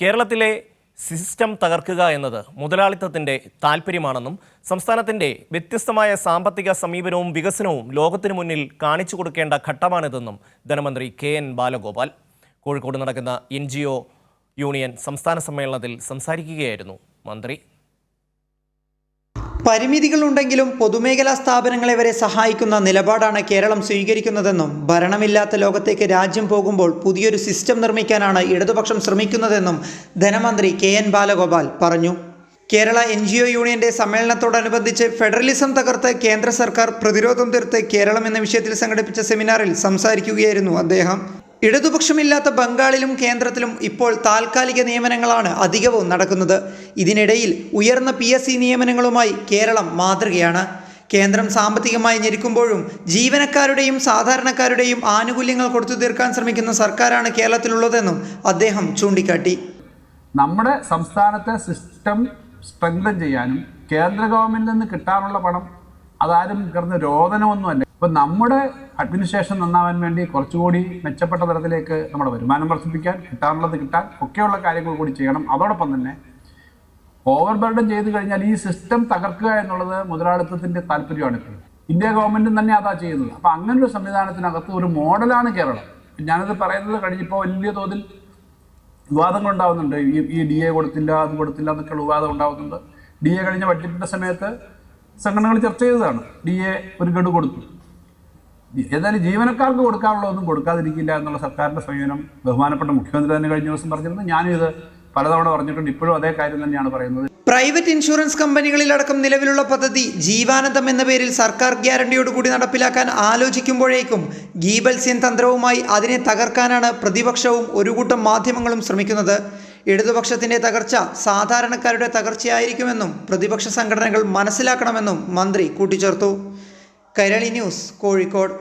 കേരളത്തിലെ സിസ്റ്റം തകർക്കുക എന്നത് മുതലാളിത്തത്തിന്റെ താല്പര്യമാണെന്നും സംസ്ഥാനത്തിന്റെ വ്യത്യസ്തമായ സാമ്പത്തിക സമീപനവും വികസനവും ലോകത്തിനു മുന്നിൽ കാണിച്ചു കൊടുക്കേണ്ട ഘട്ടമാണിതെന്നും ധനമന്ത്രി കെ എൻ ബാലഗോപാൽ കോഴിക്കോട് നടക്കുന്ന എൻ യൂണിയൻ സംസ്ഥാന സമ്മേളനത്തിൽ സംസാരിക്കുകയായിരുന്നു. മന്ത്രി പരിമിതികളുണ്ടെങ്കിലും പൊതുമേഖലാ സ്ഥാപനങ്ങളെ വരെ സഹായിക്കുന്ന നിലപാടാണ് കേരളം സ്വീകരിക്കുന്നതെന്നും ഭരണമില്ലാത്ത ലോകത്തേക്ക് രാജ്യം പോകുമ്പോൾ പുതിയൊരു സിസ്റ്റം നിർമ്മിക്കാനാണ് ഇടതുപക്ഷം ശ്രമിക്കുന്നതെന്നും ധനമന്ത്രി കെ എൻ ബാലഗോപാൽ പറഞ്ഞു. കേരള എൻ ജി ഒ യൂണിയന്റെ സമ്മേളനത്തോടനുബന്ധിച്ച് ഫെഡറലിസം തകർത്ത് കേന്ദ്ര സർക്കാർ പ്രതിരോധം തീർത്ത് കേരളം എന്ന വിഷയത്തിൽ സംഘടിപ്പിച്ച സെമിനാറിൽ സംസാരിക്കുകയായിരുന്നു അദ്ദേഹം. ഇടതുപക്ഷമില്ലാത്ത ബംഗാളിലും കേന്ദ്രത്തിലും ഇപ്പോൾ താൽക്കാലിക നിയമനങ്ങളാണ് അധികവും നടക്കുന്നത്. ഇതിനിടയിൽ ഉയർന്ന പി എസ് സി നിയമനങ്ങളുമായി കേരളം മാതൃകയാണ്. കേന്ദ്രം സാമ്പത്തികമായി ഞെരുക്കുമ്പോഴും ജീവനക്കാരുടെയും സാധാരണക്കാരുടെയും ആനുകൂല്യങ്ങൾ കൊടുത്തു തീർക്കാൻ ശ്രമിക്കുന്ന സർക്കാരാണ് കേരളത്തിലുള്ളതെന്നും അദ്ദേഹം ചൂണ്ടിക്കാട്ടി. നമ്മുടെ സംസ്ഥാനത്തെ സിസ്റ്റം സ്ട്രെങ്തൻ ചെയ്യാനും കേന്ദ്ര ഗവൺമെന്റിൽ നിന്ന് കിട്ടാനുള്ള പണം അതാരും കിടന്ന് രോദനമൊന്നുമല്ല ഇപ്പം നമ്മുടെ അഡ്മിനിസ്ട്രേഷൻ നന്നാവാൻ വേണ്ടി കുറച്ചുകൂടി മെച്ചപ്പെട്ട തരത്തിലേക്ക് നമ്മുടെ വരുമാനം വർദ്ധിപ്പിക്കാൻ കിട്ടാനുള്ളത് കിട്ടാൻ ഒക്കെയുള്ള കാര്യങ്ങൾ കൂടി ചെയ്യണം. അതോടൊപ്പം തന്നെ ഓവർ ബർഡൻ ചെയ്ത് കഴിഞ്ഞാൽ ഈ സിസ്റ്റം തകർക്കുക എന്നുള്ളത് മുതലാളിത്തത്തിന്റെ താല്പര്യമാണ് ഇന്ത്യ ഗവൺമെന്റും തന്നെ അതാ ചെയ്യുന്നത്. അപ്പം അങ്ങനൊരു സംവിധാനത്തിനകത്ത് ഒരു മോഡലാണ് കേരളം. ഞാനത് പറയുന്നത് കഴിഞ്ഞപ്പോൾ വലിയ തോതിൽ വിവാദങ്ങൾ ഉണ്ടാകുന്നുണ്ട് ഈ ഈ ഡി എ കൊടുത്തില്ല അത് കൊടുത്തില്ല എന്നൊക്കെയുള്ള വിവാദം ഉണ്ടാകുന്നുണ്ട് ഡി എ കഴിഞ്ഞ ബഡ്ജറ്റിന്റെ സമയത്ത് സംഘടനകൾ ചർച്ച ചെയ്തതാണ്. ഡി എ ഒരു ഗഡു കൊടുത്തു. ഏതായാലും ജീവനക്കാർക്ക് കൊടുക്കാനുള്ളതൊന്നും കൊടുക്കാതിരിക്കില്ല എന്നുള്ള സർക്കാരിന്റെ സമീപനം ബഹുമാനപ്പെട്ട മുഖ്യമന്ത്രി തന്നെ കഴിഞ്ഞ ദിവസം പറഞ്ഞിരുന്നു. ഞാനും ഇത് പലതവണ പറഞ്ഞിട്ടുണ്ട്. ഇപ്പോഴും അതേ കാര്യം തന്നെയാണ് പറയുന്നത്. പ്രൈവറ്റ് ഇൻഷുറൻസ് കമ്പനികളിലടക്കം നിലവിലുള്ള പദ്ധതി ജീവാനന്ദം എന്ന പേരിൽ സർക്കാർ ഗ്യാരണ്ടിയോടുകൂടി നടപ്പിലാക്കാൻ ആലോചിക്കുമ്പോഴേക്കും ഗീബൽസ്യൻ തന്ത്രവുമായി അതിനെ തകർക്കാനാണ് പ്രതിപക്ഷവും ഒരു കൂട്ടം മാധ്യമങ്ങളും ശ്രമിക്കുന്നത്. ഇടതുപക്ഷത്തിന്റെ തകർച്ച സാധാരണക്കാരുടെ തകർച്ചയായിരിക്കുമെന്നും പ്രതിപക്ഷ സംഘടനകൾ മനസ്സിലാക്കണമെന്നും മന്ത്രി കൂട്ടിച്ചേർത്തു. കൈരളി ന്യൂസ് കോഴിക്കോട്.